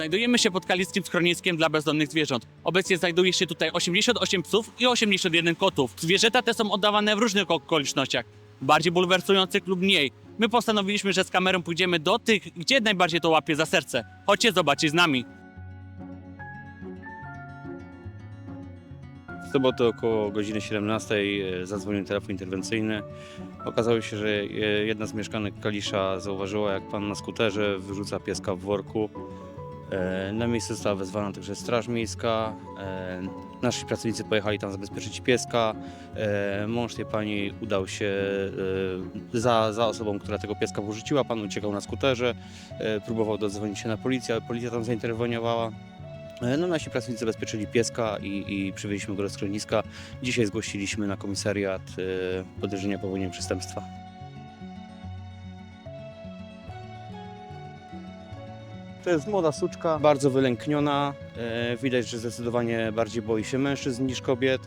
Znajdujemy się pod kaliskim schroniskiem dla bezdomnych zwierząt. Obecnie znajduje się tutaj 88 psów i 81 kotów. Zwierzęta te są oddawane w różnych okolicznościach, bardziej bulwersujących lub mniej. My postanowiliśmy, że z kamerą pójdziemy do tych, gdzie najbardziej to łapie za serce. Chodźcie zobaczyć z nami. W sobotę około godziny 17 e, zadzwonił telefon interwencyjny. Okazało się, że e, jedna z mieszkanek Kalisza zauważyła, jak pan na skuterze wyrzuca pieska w worku. E, Na miejsce została wezwana także Straż Miejska. E, Nasi pracownicy pojechali tam zabezpieczyć pieska. E, Mąż tej pani udał się za, za osobą, która tego pieska wyrzuciła. Pan uciekał na skuterze, próbował dodzwonić się na policję, ale policja tam zainterweniowała. No, nasi pracownicy zabezpieczyli pieska i, i przywieźliśmy go do schroniska. Dzisiaj zgłosiliśmy na komisariat podejrzenia popełnienia przestępstwa. To jest młoda suczka, bardzo wylękniona. E, widać, że zdecydowanie bardziej boi się mężczyzn niż kobiet,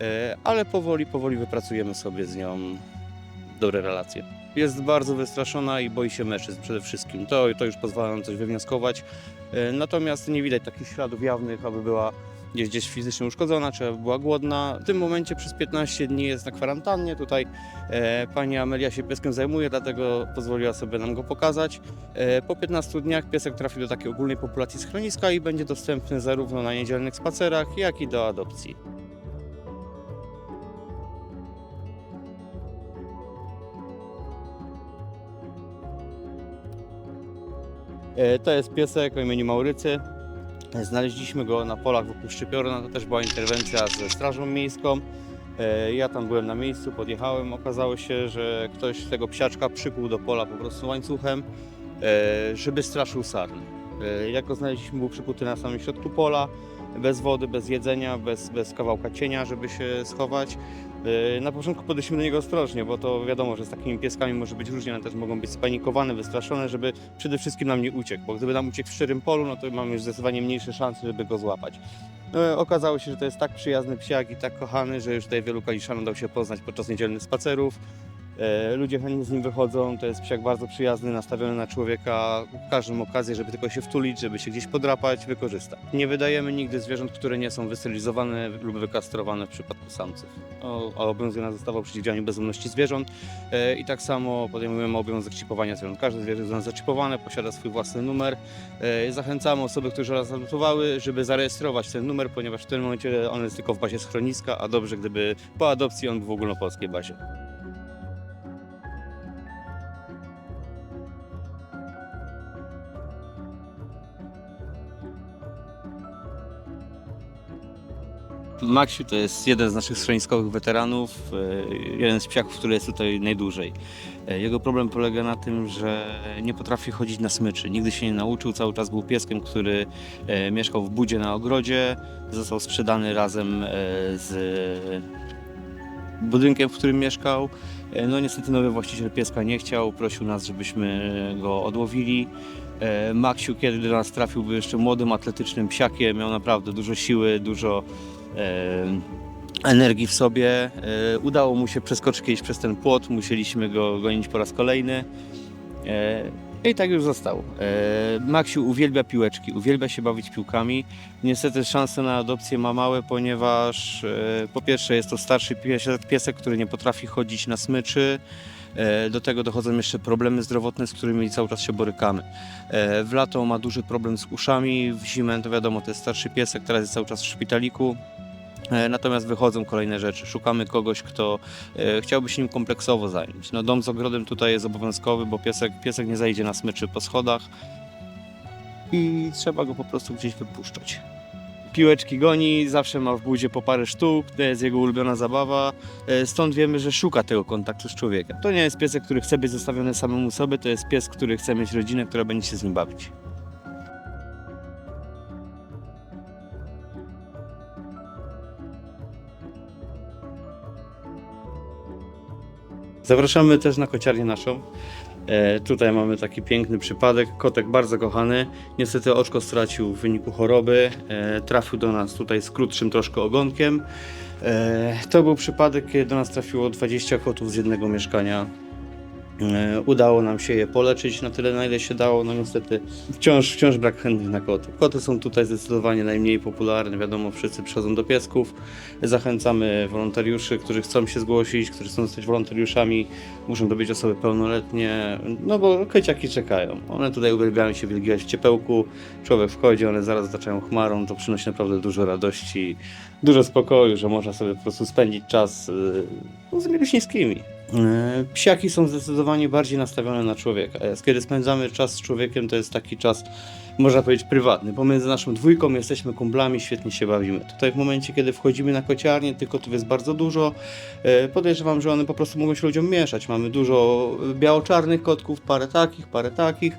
e, ale powoli, powoli wypracujemy sobie z nią dobre relacje. Jest bardzo wystraszona i boi się mężczyzn przede wszystkim. To, to już pozwala nam coś wywnioskować. E, Natomiast nie widać takich śladów jawnych, aby była gdzieś, gdzieś fizycznie uszkodzona, czy była głodna. W tym momencie przez 15 dni jest na kwarantannie. Tutaj e, pani Amelia się pieskiem zajmuje, dlatego pozwoliła sobie nam go pokazać. E, po 15 dniach piesek trafi do takiej ogólnej populacji schroniska i będzie dostępny zarówno na niedzielnych spacerach, jak i do adopcji. E, To jest piesek o imieniu Maurycy. Znaleźliśmy go na polach wokół Szczypiorna, to też była interwencja ze Strażą Miejską. E, Ja tam byłem na miejscu, podjechałem, okazało się, że ktoś tego psiaczka przykuł do pola po prostu łańcuchem, e, żeby straszył sarny. E, Jak go znaleźliśmy, był przykuty na samym środku pola, bez wody, bez jedzenia, bez, bez kawałka cienia, żeby się schować. E, Na początku podeszliśmy do niego ostrożnie, bo to wiadomo, że z takimi pieskami może być różnie, one też mogą być spanikowane, wystraszone, żeby przede wszystkim nam nie uciekł, bo gdyby nam uciekł w szczerym polu, no to mamy już zdecydowanie mniejsze szanse, żeby go złapać. No, okazało się, że to jest tak przyjazny psiak i tak kochany, że już tutaj wielu kaliszanom dał się poznać podczas niedzielnych spacerów. E, Ludzie chętnie z nim wychodzą, to jest psiak bardzo przyjazny, nastawiony na człowieka, każdą okazję, żeby tylko się wtulić, żeby się gdzieś podrapać, wykorzysta. Nie wydajemy nigdy zwierząt, które nie są wysterylizowane lub wykastrowane w przypadku samców. A obowiązuje nas ustawa o przeciwdziałaniu bezdomności zwierząt E, i tak samo podejmujemy obowiązek chipowania zwierząt. Każde zwierzę jest zaczipowane, posiada swój własny numer. E, Zachęcamy osoby, które raz adoptowały, żeby zarejestrować ten numer, ponieważ w tym momencie on jest tylko w bazie schroniska, a dobrze gdyby po adopcji on był w ogólnopolskiej bazie. Maksiu to jest jeden z naszych schroniskowych weteranów, e, jeden z psiaków, który jest tutaj najdłużej. E, Jego problem polega na tym, że nie potrafi chodzić na smyczy. Nigdy się nie nauczył, cały czas był pieskiem, który e, mieszkał w budzie na ogrodzie. Został sprzedany razem z budynkiem, w którym mieszkał. No niestety nowy właściciel pieska nie chciał, prosił nas, żebyśmy go odłowili. Maksiu, kiedy do nas trafił, był jeszcze młodym, atletycznym psiakiem, miał naprawdę dużo siły, dużo energii w sobie. E, Udało mu się przeskoczyć kiedyś przez ten płot, musieliśmy go gonić po raz kolejny. E, I tak już został. E, Maksiu uwielbia piłeczki, uwielbia się bawić piłkami. Niestety szanse na adopcję ma małe, ponieważ po pierwsze jest to starszy pies- piesek, który nie potrafi chodzić na smyczy. Do tego dochodzą jeszcze problemy zdrowotne, z którymi cały czas się borykamy. W lato ma duży problem z uszami, w zimę to wiadomo, to jest starszy piesek, teraz jest cały czas w szpitaliku. E, Natomiast wychodzą kolejne rzeczy. Szukamy kogoś, kto e, chciałby się nim kompleksowo zająć. No, dom z ogrodem tutaj jest obowiązkowy, bo piesek, piesek nie zajdzie na smyczy po schodach i trzeba go po prostu gdzieś wypuszczać. Piłeczki goni, zawsze ma w budzie po parę sztuk, to jest jego ulubiona zabawa, e, stąd wiemy, że szuka tego kontaktu z człowiekiem. To nie jest piesek, który chce być zostawiony samemu sobie, to jest pies, który chce mieć rodzinę, która będzie się z nim bawić. Zapraszamy też na kociarnię naszą. E, tutaj mamy taki piękny przypadek. Kotek bardzo kochany. Niestety oczko stracił w wyniku choroby. E, trafił do nas tutaj z krótszym troszkę ogonkiem. E, to był przypadek, kiedy do nas trafiło 20 kotów z jednego mieszkania. E, Udało nam się je poleczyć na tyle, na ile się dało. No niestety wciąż, wciąż brak chętnych na koty. Koty są tutaj zdecydowanie najmniej popularne. Wiadomo, wszyscy przychodzą do piesków. Zachęcamy wolontariuszy, którzy chcą się zgłosić, którzy chcą zostać wolontariuszami. Muszą to być osoby pełnoletnie, no bo kociaki czekają. One tutaj uwielbiają się wilgiwać w ciepełku. Człowiek wchodzi, one zaraz otaczają chmarą. To przynosi naprawdę dużo radości, dużo spokoju, że można sobie po prostu spędzić czas yy, z miłośniskimi. E, Psiaki są zdecydowanie bardziej nastawione na człowieka. E, Kiedy spędzamy czas z człowiekiem, to jest taki czas, można powiedzieć, prywatny. Pomiędzy naszą dwójką jesteśmy kumplami, świetnie się bawimy. Tutaj w momencie, kiedy wchodzimy na kociarnię, tych kotów jest bardzo dużo. E, Podejrzewam, że one po prostu mogą się ludziom mieszać. Mamy dużo biało-czarnych kotków, parę takich, parę takich.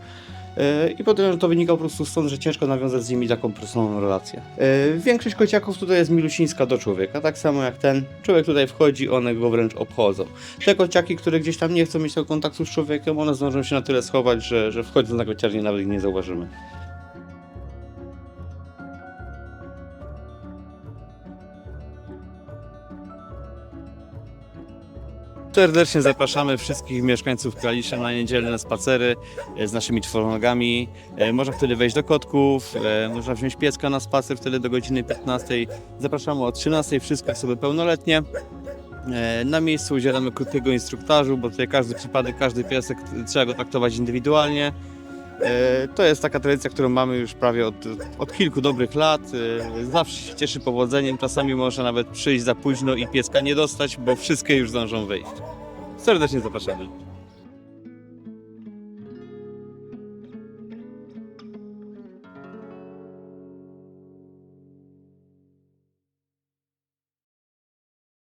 E, I podejrzewam, że to wynika po prostu stąd, że ciężko nawiązać z nimi taką personalną relację. E, Większość kociaków tutaj jest milusińska do człowieka, tak samo jak ten. Człowiek tutaj wchodzi, one go wręcz obchodzą. Te kociaki, które gdzieś tam nie chcą mieć tego kontaktu z człowiekiem, one zdążą się na tyle schować, że, że wchodząc na kociarnię nawet ich nie zauważymy. Serdecznie zapraszamy wszystkich mieszkańców Kalisza na niedzielne spacery e, z naszymi czworonogami. E, Można wtedy wejść do kotków, e, można wziąć pieska na spacer wtedy do godziny 15. Zapraszamy o 13, wszystkie osoby pełnoletnie. Na miejscu udzielamy krótkiego instruktażu, bo tutaj każdy przypadek, każdy piesek trzeba go traktować indywidualnie. E, To jest taka tradycja, którą mamy już prawie od, od kilku dobrych lat. E, Zawsze się cieszy powodzeniem. Czasami można nawet przyjść za późno i pieska nie dostać, bo wszystkie już zdążą wyjść. Serdecznie zapraszamy.